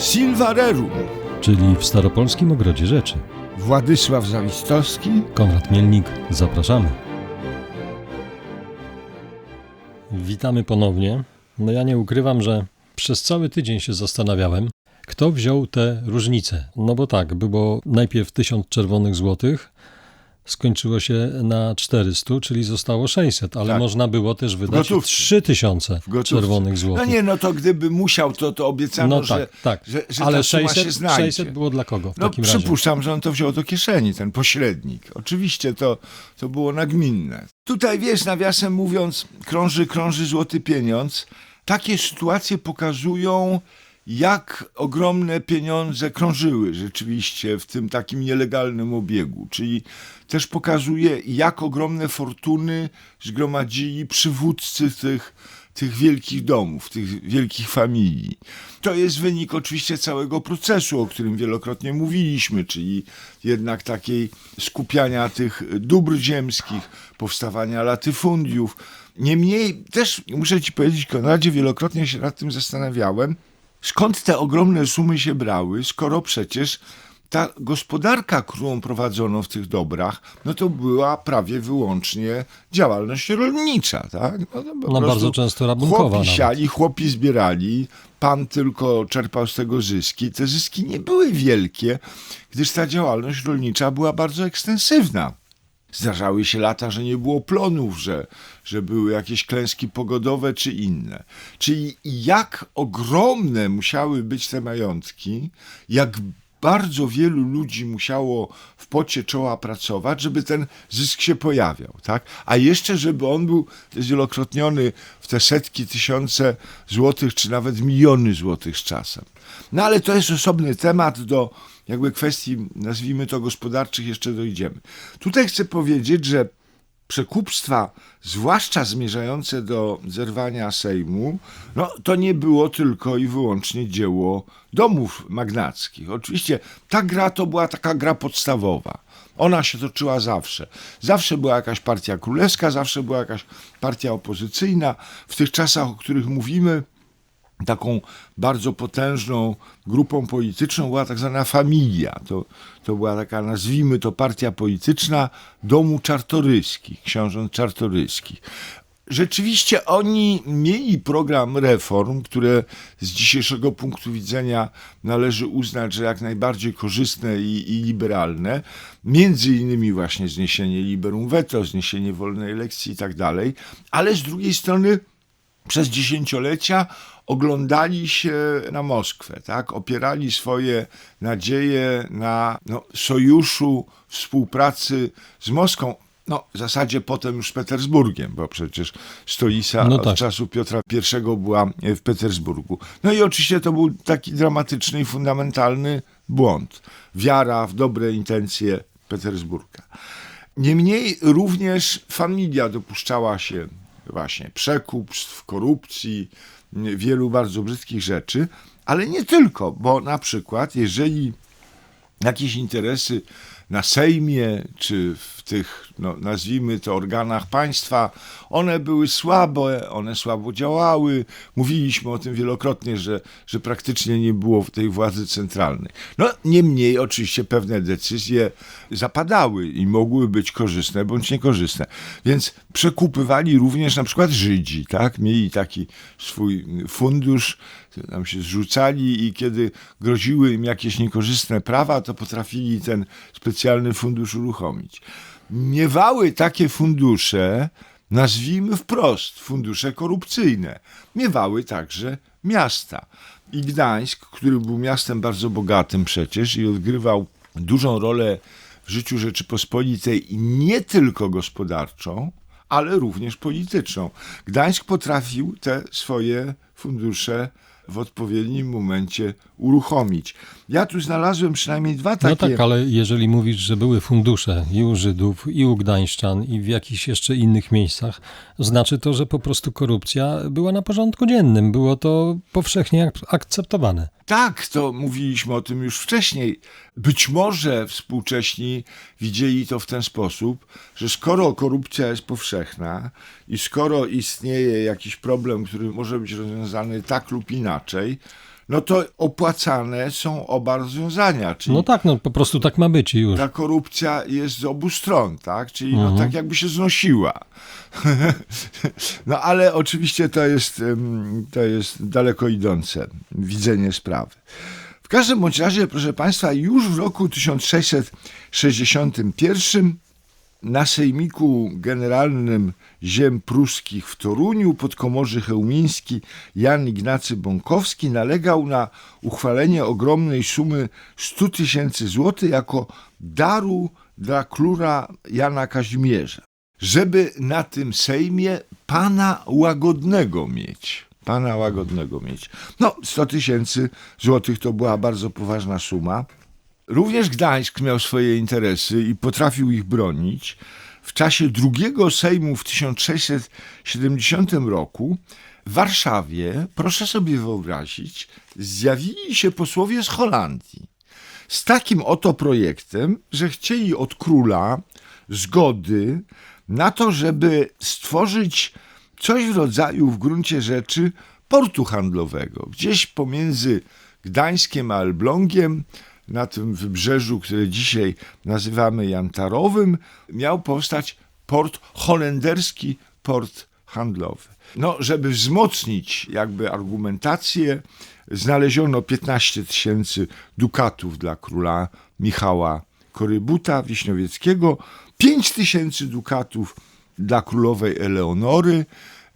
Silvarerum. czyli w Staropolskim Ogrodzie Rzeczy. Władysław Zawistowski. Konrad Mielnik, zapraszamy. Witamy ponownie. No ja nie ukrywam, że przez cały tydzień się zastanawiałem, kto wziął te różnice. No bo tak, było najpierw 1000 czerwonych złotych, skończyło się na 400, czyli zostało 600, ale Tak. można było też wydać gotówce. 3000 gotówce. czerwonych No złotych. nie, no to gdyby musiał, to, to obiecano, No że, tak, tak. że, że ale ta suma 600, się znajdzie. 600 było dla kogo w No takim razie? przypuszczam, że on to wziął do kieszeni, ten pośrednik. Oczywiście to, to było nagminne. Tutaj wiesz, nawiasem mówiąc, krąży, krąży złoty pieniądz. Takie sytuacje pokazują, jak ogromne pieniądze krążyły rzeczywiście w tym takim nielegalnym obiegu. Czyli też pokazuje, jak ogromne fortuny zgromadzili przywódcy tych, tych wielkich domów, tych wielkich familii. To jest wynik oczywiście całego procesu, o którym wielokrotnie mówiliśmy, czyli jednak takiej skupiania tych dóbr ziemskich, powstawania latyfundiów. Niemniej też muszę ci powiedzieć, Konradzie, wielokrotnie się nad tym zastanawiałem, skąd te ogromne sumy się brały, skoro przecież ta gospodarka, którą prowadzono w tych dobrach, no to była prawie wyłącznie działalność rolnicza, tak? No, No bardzo często rabunkowa Chłopi siali, chłopi zbierali, pan tylko czerpał z tego zyski. Te zyski nie były wielkie, gdyż ta działalność rolnicza była bardzo ekstensywna. Zdarzały się lata, że nie było plonów, że, że były jakieś klęski pogodowe czy inne. Czyli jak ogromne musiały być te majątki, jak bardzo wielu ludzi musiało w pocie czoła pracować, żeby ten zysk się pojawiał, tak? A jeszcze, żeby on był zwielokrotniony w te setki, tysiące złotych, czy nawet miliony złotych z czasem. No ale to jest osobny temat do jakby kwestii, nazwijmy to gospodarczych, jeszcze dojdziemy. Tutaj chcę powiedzieć, że przekupstwa, zwłaszcza zmierzające do zerwania Sejmu, no to nie było tylko i wyłącznie dzieło domów magnackich. Oczywiście ta gra to była taka gra podstawowa. Ona się toczyła zawsze. Zawsze była jakaś partia królewska, zawsze była jakaś partia opozycyjna. W tych czasach, o których mówimy, taką bardzo potężną grupą polityczną była tak zwana familia. To, to była taka, nazwijmy to, partia polityczna domu czartoryskich, książąt czartoryskich. Rzeczywiście oni mieli program reform, które z dzisiejszego punktu widzenia należy uznać, że jak najbardziej korzystne i, i liberalne. Między innymi właśnie zniesienie liberum veto, zniesienie wolnej elekcji i tak dalej. Ale z drugiej strony przez dziesięciolecia oglądali się na Moskwę, tak? opierali swoje nadzieje na no, sojuszu, współpracy z Moskwą. No, w zasadzie potem już z Petersburgiem, bo przecież stolica No od tak. czasu Piotra I była w Petersburgu. No i oczywiście to był taki dramatyczny i fundamentalny błąd. Wiara w dobre intencje Petersburga. Niemniej również familia dopuszczała się właśnie przekupstw, korupcji, wielu bardzo brzydkich rzeczy, ale nie tylko, bo na przykład jeżeli jakieś interesy na Sejmie, czy w tych, no, nazwijmy to, organach państwa, one były słabe, one słabo działały. Mówiliśmy o tym wielokrotnie, że, że praktycznie nie było tej władzy centralnej. No, niemniej oczywiście pewne decyzje zapadały i mogły być korzystne bądź niekorzystne. Więc przekupywali również na przykład Żydzi, tak? Mieli taki swój fundusz, tam się zrzucali i kiedy groziły im jakieś niekorzystne prawa, to potrafili ten specjalny fundusz uruchomić. Miewały takie fundusze, nazwijmy wprost, fundusze korupcyjne. Miewały także miasta. I Gdańsk, który był miastem bardzo bogatym przecież i odgrywał dużą rolę w życiu Rzeczypospolitej nie tylko gospodarczą, ale również polityczną. Gdańsk potrafił te swoje fundusze w odpowiednim momencie uruchomić. Ja tu znalazłem przynajmniej dwa takie. No tak, ale jeżeli mówisz, że były fundusze i u Żydów, i u Gdańszczan, i w jakichś jeszcze innych miejscach, znaczy to, że po prostu korupcja była na porządku dziennym. Było to powszechnie ak- akceptowane. Tak, to mówiliśmy o tym już wcześniej. Być może współcześni widzieli to w ten sposób, że skoro korupcja jest powszechna i skoro istnieje jakiś problem, który może być rozwiązany tak lub inaczej, no to opłacane są oba rozwiązania. Czyli No tak, no po prostu tak ma być już. ta korupcja jest z obu stron, tak? Czyli no, tak jakby się znosiła. no ale oczywiście to jest, to jest daleko idące widzenie sprawy. Każdym bądź razie, proszę Państwa, już w roku 1661 na sejmiku generalnym ziem pruskich w Toruniu podkomorzy chełmiński Jan Ignacy Bąkowski nalegał na uchwalenie ogromnej sumy 100 tysięcy złotych jako daru dla króla Jana Kazimierza, żeby na tym sejmie pana łagodnego mieć. Pana łagodnego mieć. No, 100 tysięcy złotych to była bardzo poważna suma. Również Gdańsk miał swoje interesy i potrafił ich bronić. W czasie drugiego Sejmu w 1670 roku w Warszawie, proszę sobie wyobrazić, zjawili się posłowie z Holandii z takim oto projektem, że chcieli od króla zgody na to, żeby stworzyć coś w rodzaju w gruncie rzeczy portu handlowego. Gdzieś pomiędzy Gdańskiem a Elblągiem, na tym wybrzeżu, które dzisiaj nazywamy Jantarowym, miał powstać port holenderski, port handlowy. No, żeby wzmocnić jakby argumentację, znaleziono 15 tysięcy dukatów dla króla Michała Korybuta Wiśniowieckiego, 5 tysięcy dukatów dla królowej Eleonory,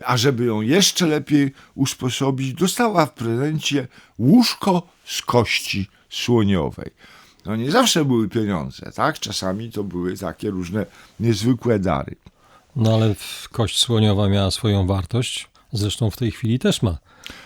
a żeby ją jeszcze lepiej usposobić, dostała w prezencie łóżko z kości słoniowej. No nie zawsze były pieniądze, tak? Czasami to były takie różne niezwykłe dary. No ale kość słoniowa miała swoją wartość. Zresztą w tej chwili też ma.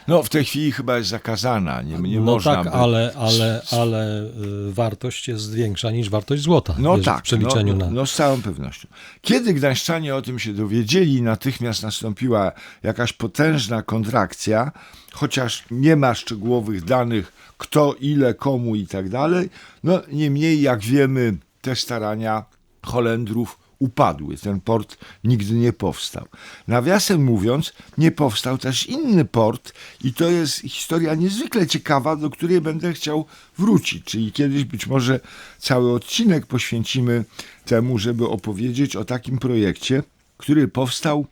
No w tej chwili chyba jest zakazana, nie, nie no można. tak, by- ale, ale, ale y, wartość jest większa niż wartość złota. No jeżeli tak, W przeliczeniu no, na. no z całą pewnością. Kiedy Gdańszczanie o tym się dowiedzieli, natychmiast nastąpiła jakaś potężna kontrakcja, chociaż nie ma szczegółowych danych, kto, ile, komu i tak dalej. No niemniej, jak wiemy, te starania Holendrów upadły. Ten port nigdy nie powstał. Nawiasem mówiąc, nie powstał też inny port i to jest historia niezwykle ciekawa, do której będę chciał wrócić. Czyli kiedyś być może cały odcinek poświęcimy temu, żeby opowiedzieć o takim projekcie, który powstał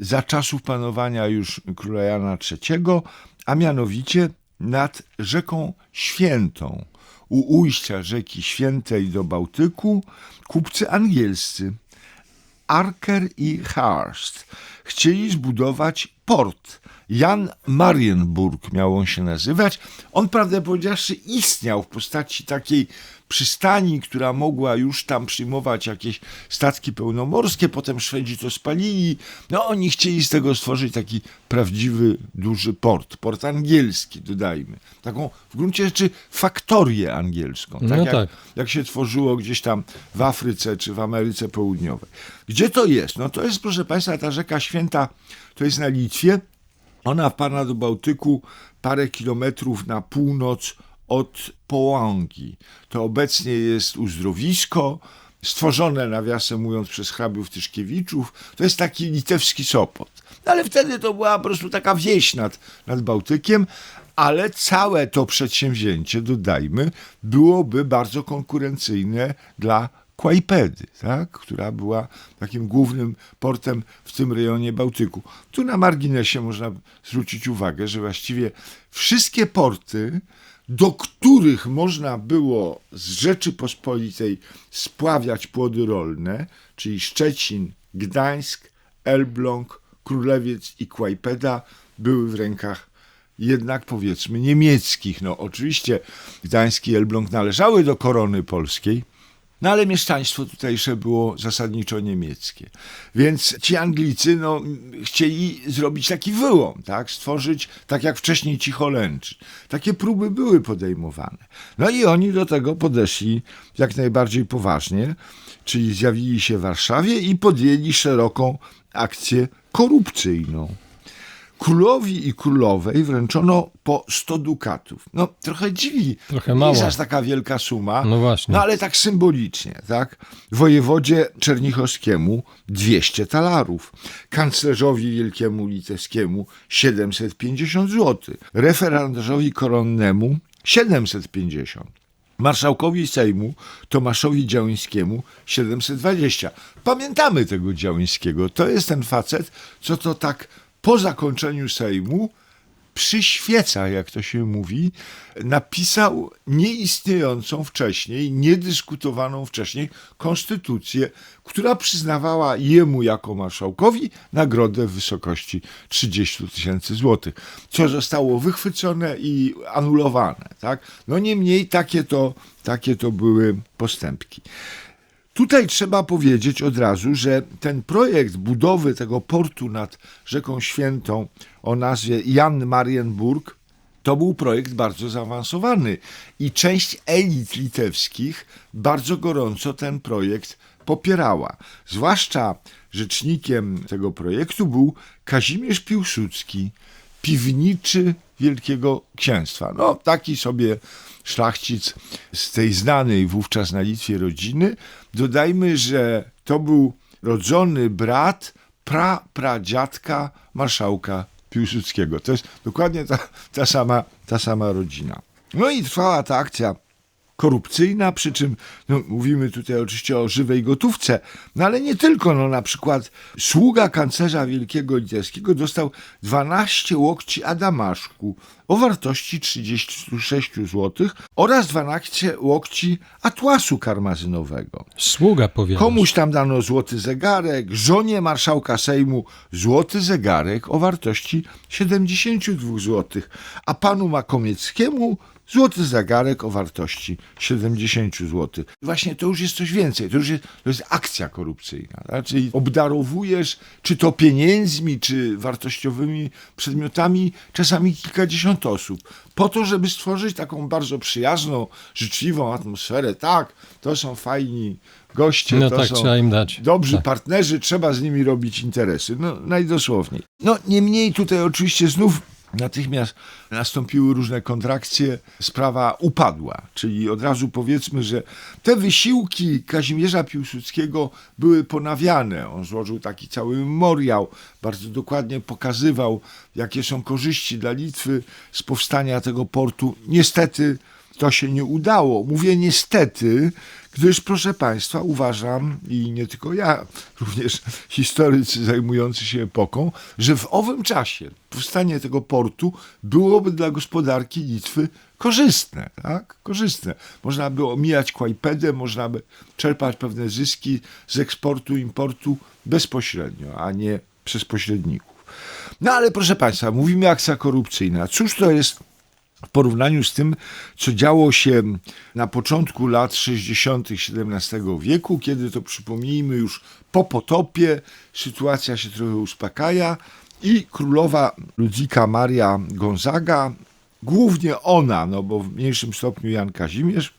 za czasów panowania już króla Jana III, a mianowicie nad rzeką Świętą. U ujścia rzeki Świętej do Bałtyku kupcy angielscy Arker i Hearst chcieli zbudować port. Jan Marienburg miał on się nazywać. On, prawdę powiedziawszy, istniał w postaci takiej przystani, która mogła już tam przyjmować jakieś statki pełnomorskie. Potem Szwedzi to spalili. No, oni chcieli z tego stworzyć taki prawdziwy, duży port. Port angielski, dodajmy. Taką w gruncie rzeczy faktorię angielską. No jak, tak. jak się tworzyło gdzieś tam w Afryce czy w Ameryce Południowej. Gdzie to jest? No to jest, proszę Państwa, ta rzeka Święta, to jest na Litwie. Ona wpada do Bałtyku parę kilometrów na północ od Połągi. To obecnie jest uzdrowisko, stworzone, nawiasem mówiąc, przez hrabiów Tyszkiewiczów. To jest taki litewski Sopot. No ale wtedy to była po prostu taka wieś nad, nad Bałtykiem, ale całe to przedsięwzięcie, dodajmy, byłoby bardzo konkurencyjne dla Kłajpedy, tak? która była takim głównym portem w tym rejonie Bałtyku. Tu na marginesie można zwrócić uwagę, że właściwie wszystkie porty, do których można było z Rzeczypospolitej spławiać płody rolne, czyli Szczecin, Gdańsk, Elbląg, Królewiec i Kłajpeda, były w rękach jednak powiedzmy niemieckich. No oczywiście Gdańsk i Elbląg należały do korony polskiej, no ale mieszczaństwo tutejsze było zasadniczo niemieckie. Więc ci Anglicy no, chcieli zrobić taki wyłom, tak? stworzyć tak jak wcześniej ci Holendrzy. Takie próby były podejmowane. No i oni do tego podeszli jak najbardziej poważnie, czyli zjawili się w Warszawie i podjęli szeroką akcję korupcyjną. Królowi i królowej wręczono po 100 dukatów. No, trochę dziwi. Trochę Nie mało. jest aż taka wielka suma. No właśnie. No, ale tak symbolicznie, tak? Wojewodzie Czernichowskiemu 200 talarów. Kanclerzowi Wielkiemu Litewskiemu 750 zł. Referendarzowi koronnemu 750. Marszałkowi Sejmu Tomaszowi Działyńskiemu 720. Pamiętamy tego Działyńskiego. To jest ten facet, co to tak po zakończeniu Sejmu przyświeca, jak to się mówi, napisał nieistniejącą wcześniej, niedyskutowaną wcześniej konstytucję, która przyznawała jemu jako marszałkowi nagrodę w wysokości 30 tysięcy złotych, co zostało wychwycone i anulowane. Tak? No niemniej takie to, takie to były postępki. Tutaj trzeba powiedzieć od razu, że ten projekt budowy tego portu nad Rzeką Świętą o nazwie Jan Marienburg to był projekt bardzo zaawansowany i część elit litewskich bardzo gorąco ten projekt popierała. Zwłaszcza rzecznikiem tego projektu był Kazimierz Piłsudski, piwniczy Wielkiego Księstwa. No, taki sobie szlachcic z tej znanej wówczas na Litwie rodziny. Dodajmy, że to był rodzony brat pra, pradziadka marszałka Piłsudskiego. To jest dokładnie ta, ta, sama, ta sama rodzina. No i trwała ta akcja korupcyjna, przy czym no, mówimy tutaj oczywiście o żywej gotówce, no ale nie tylko, no na przykład sługa kanclerza wielkiego litewskiego dostał 12 łokci adamaszku o wartości 36 zł oraz 12 łokci atłasu karmazynowego. Sługa powiadasz. Komuś tam dano złoty zegarek, żonie marszałka Sejmu złoty zegarek o wartości 72 zł, a panu Makomieckiemu złoty zegarek o wartości 70 zł. Właśnie to już jest coś więcej, to już jest, to jest akcja korupcyjna. Tak? Czyli obdarowujesz czy to pieniędzmi, czy wartościowymi przedmiotami czasami kilkadziesiąt osób, po to, żeby stworzyć taką bardzo przyjazną, życzliwą atmosferę. Tak, to są fajni goście, No to tak, są dobrzy Tak. partnerzy, trzeba z nimi robić interesy. No, najdosłowniej. No, niemniej tutaj oczywiście znów natychmiast nastąpiły różne kontrakcje, sprawa upadła. Czyli od razu powiedzmy, że te wysiłki Kazimierza Piłsudskiego były ponawiane. On złożył taki cały memoriał, bardzo dokładnie pokazywał, jakie są korzyści dla Litwy z powstania tego portu. Niestety to się nie udało. Mówię niestety, gdyż proszę Państwa, uważam i nie tylko ja, również historycy zajmujący się epoką, że w owym czasie powstanie tego portu byłoby dla gospodarki Litwy korzystne, tak? Korzystne. Można by omijać Kłajpedę, można by czerpać pewne zyski z eksportu, importu bezpośrednio, a nie przez pośredników. No ale proszę Państwa, mówimy akcja korupcyjna. Cóż to jest w porównaniu z tym, co działo się na początku lat 60. XVII wieku, kiedy to przypomnijmy już po potopie, sytuacja się trochę uspokaja i królowa Ludzika Maria Gonzaga, głównie ona, no bo w mniejszym stopniu Jan Kazimierz,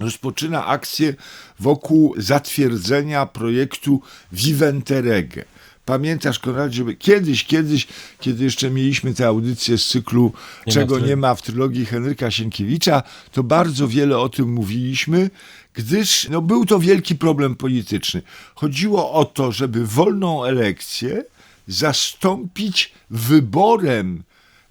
rozpoczyna akcję wokół zatwierdzenia projektu Viventerege. Pamiętasz, Konrad, żeby kiedyś, kiedyś, kiedy jeszcze mieliśmy te audycje z cyklu Nie Czego nie ma w trylogii Henryka Sienkiewicza, to bardzo wiele o tym mówiliśmy, gdyż no, był to wielki problem polityczny. Chodziło o to, żeby wolną elekcję zastąpić wyborem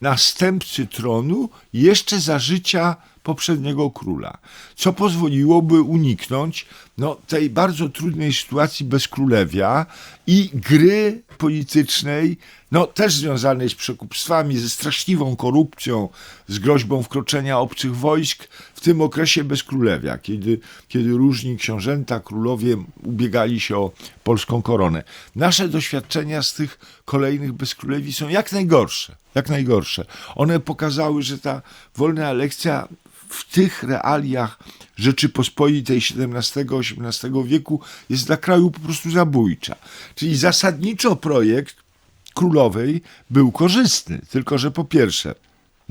następcy tronu jeszcze za życia poprzedniego króla, co pozwoliłoby uniknąć no, tej bardzo trudnej sytuacji bezkrólewia i gry politycznej, no też związanej z przekupstwami, ze straszliwą korupcją, z groźbą wkroczenia obcych wojsk w tym okresie bezkrólewia, kiedy, kiedy różni książęta, królowie ubiegali się o polską koronę. Nasze doświadczenia z tych kolejnych bezkrólewi są jak najgorsze, jak najgorsze. One pokazały, że ta wolna elekcja w tych realiach Rzeczypospolitej XVII-XVIII wieku jest dla kraju po prostu zabójcza. Czyli zasadniczo projekt królowej był korzystny, tylko że po pierwsze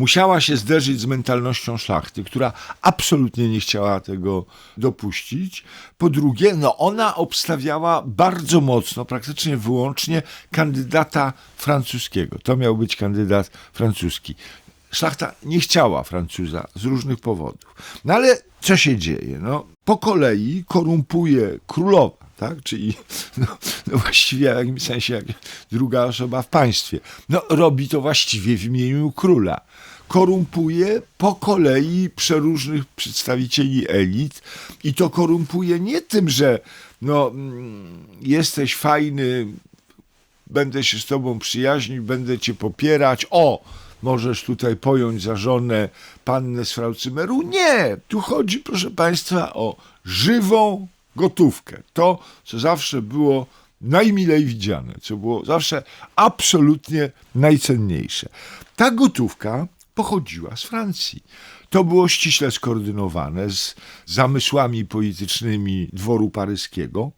musiała się zderzyć z mentalnością szlachty, która absolutnie nie chciała tego dopuścić. Po drugie, no ona obstawiała bardzo mocno, praktycznie wyłącznie kandydata francuskiego. To miał być kandydat francuski. Szlachta nie chciała Francuza z różnych powodów. No ale co się dzieje? No, po kolei korumpuje królowa, tak? Czyli no, no właściwie w jakimś sensie jak druga osoba w państwie. No, robi to właściwie w imieniu króla. Korumpuje po kolei przeróżnych przedstawicieli elit i to korumpuje nie tym, że no, mm, jesteś fajny, będę się z tobą przyjaźnić, będę cię popierać. O, możesz tutaj pojąć za żonę pannę z Fraucymeru. Nie, tu chodzi, proszę państwa, o żywą gotówkę. To, co zawsze było najmilej widziane, co było zawsze absolutnie najcenniejsze. Ta gotówka pochodziła z Francji. To było ściśle skoordynowane z zamysłami politycznymi dworu paryskiego.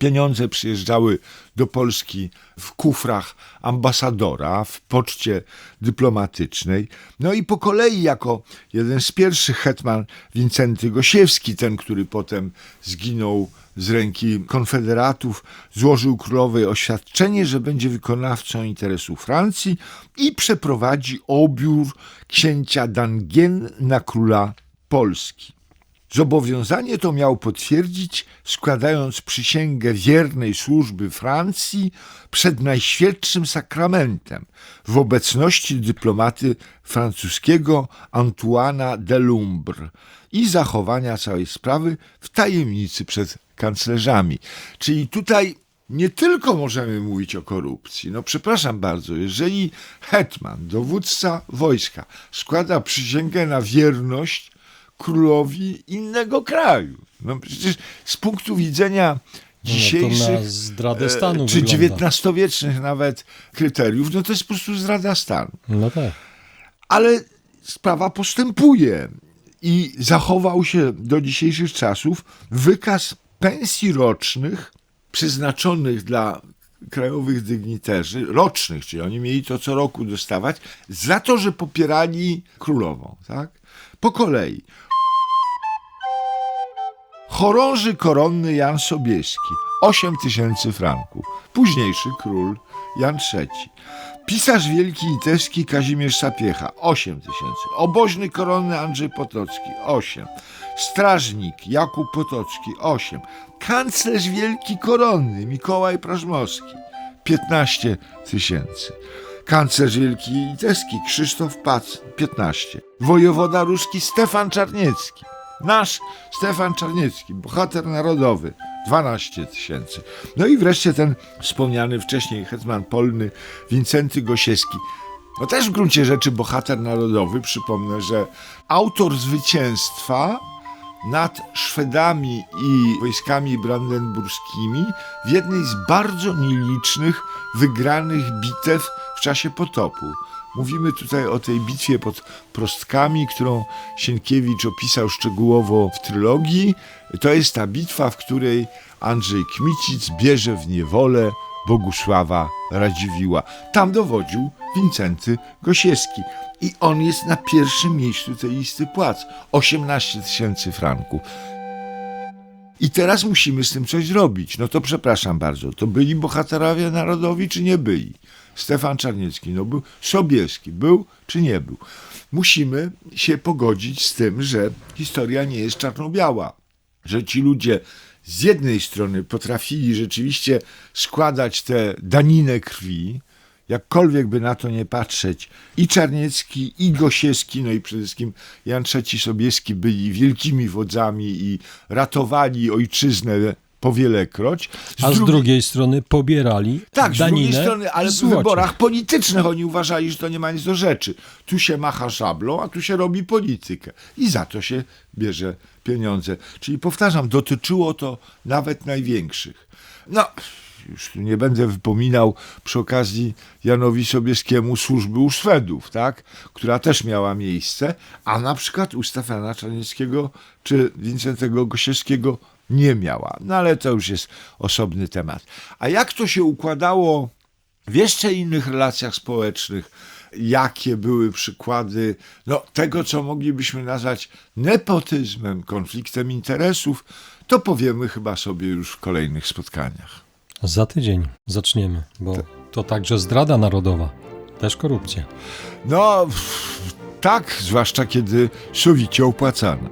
Pieniądze przyjeżdżały do Polski w kufrach ambasadora, w poczcie dyplomatycznej. No i po kolei, jako jeden z pierwszych hetman Wincenty Gosiewski, ten, który potem zginął z ręki konfederatów, złożył królowej oświadczenie, że będzie wykonawcą interesów Francji i przeprowadzi obiór księcia d'Angien na króla Polski. Zobowiązanie to miał potwierdzić, składając przysięgę wiernej służby Francji przed Najświętszym Sakramentem w obecności dyplomaty francuskiego Antoana de Lumbre i zachowania całej sprawy w tajemnicy przed kanclerzami. Czyli tutaj nie tylko możemy mówić o korupcji. No przepraszam bardzo, jeżeli hetman, dowódca wojska składa przysięgę na wierność królowi innego kraju. No przecież z punktu widzenia dzisiejszych No, zdradę e, stanu czy wygląda. XIX-wiecznych nawet kryteriów, no to jest po prostu zdrada stanu. No tak. Ale sprawa postępuje i zachował się do dzisiejszych czasów wykaz pensji rocznych przeznaczonych dla krajowych dygnitarzy, rocznych, czyli oni mieli to co roku dostawać, za to, że popierali królową. Tak? Po kolei. Chorąży koronny Jan Sobieski 8 tysięcy franków. Późniejszy król Jan III. Pisarz wielki litewski Kazimierz Sapiecha 8 tysięcy. Oboźny koronny Andrzej Potocki 8. Strażnik Jakub Potocki 8. Kanclerz wielki koronny Mikołaj Prażmowski 15 tysięcy. Kanclerz wielki litewski Krzysztof Pac 15. Wojewoda ruski Stefan Czarniecki. Nasz Stefan Czarniecki, bohater narodowy, 12 tysięcy. No i wreszcie ten wspomniany wcześniej hetman polny Wincenty Gosiewski. No też w gruncie rzeczy bohater narodowy. Przypomnę, że autor zwycięstwa nad Szwedami i wojskami brandenburskimi w jednej z bardzo nielicznych wygranych bitew w czasie potopu. Mówimy tutaj o tej bitwie pod Prostkami, którą Sienkiewicz opisał szczegółowo w trylogii. To jest ta bitwa, w której Andrzej Kmicic bierze w niewolę Bogusława Radziwiła. Tam dowodził Wincenty Gosiewski. I on jest na pierwszym miejscu tej listy płac. 18 tysięcy franków. I teraz musimy z tym coś zrobić. No to przepraszam bardzo, to byli bohaterowie narodowi, czy nie byli? Stefan Czarniecki, no był Sobieski, był czy nie był? Musimy się pogodzić z tym, że historia nie jest czarno-biała. Że ci ludzie z jednej strony potrafili rzeczywiście składać tę daninę krwi, jakkolwiek by na to nie patrzeć, i Czarniecki, i Gosiewski, no i przede wszystkim Jan III Sobieski byli wielkimi wodzami i ratowali ojczyznę powielekroć. A z drugiej- drugiej strony pobierali tak, z daninę drugiej strony, ale w wyborach politycznych oni uważali, że to nie ma nic do rzeczy. Tu się macha szablą, a tu się robi politykę. I za to się bierze pieniądze. Czyli powtarzam, dotyczyło to nawet największych. No, już nie będę wypominał przy okazji Janowi Sobieskiemu służby u Szwedów, tak? która też miała miejsce, a na przykład u Stefana Czarnieckiego czy Wincentego Gosiewskiego nie miała. No ale to już jest osobny temat. A jak to się układało w jeszcze innych relacjach społecznych, jakie były przykłady no, tego, co moglibyśmy nazwać nepotyzmem, konfliktem interesów, to powiemy chyba sobie już w kolejnych spotkaniach. Za tydzień zaczniemy, bo to także zdrada narodowa, też korupcja. No, tak, zwłaszcza kiedy sowicie opłacana.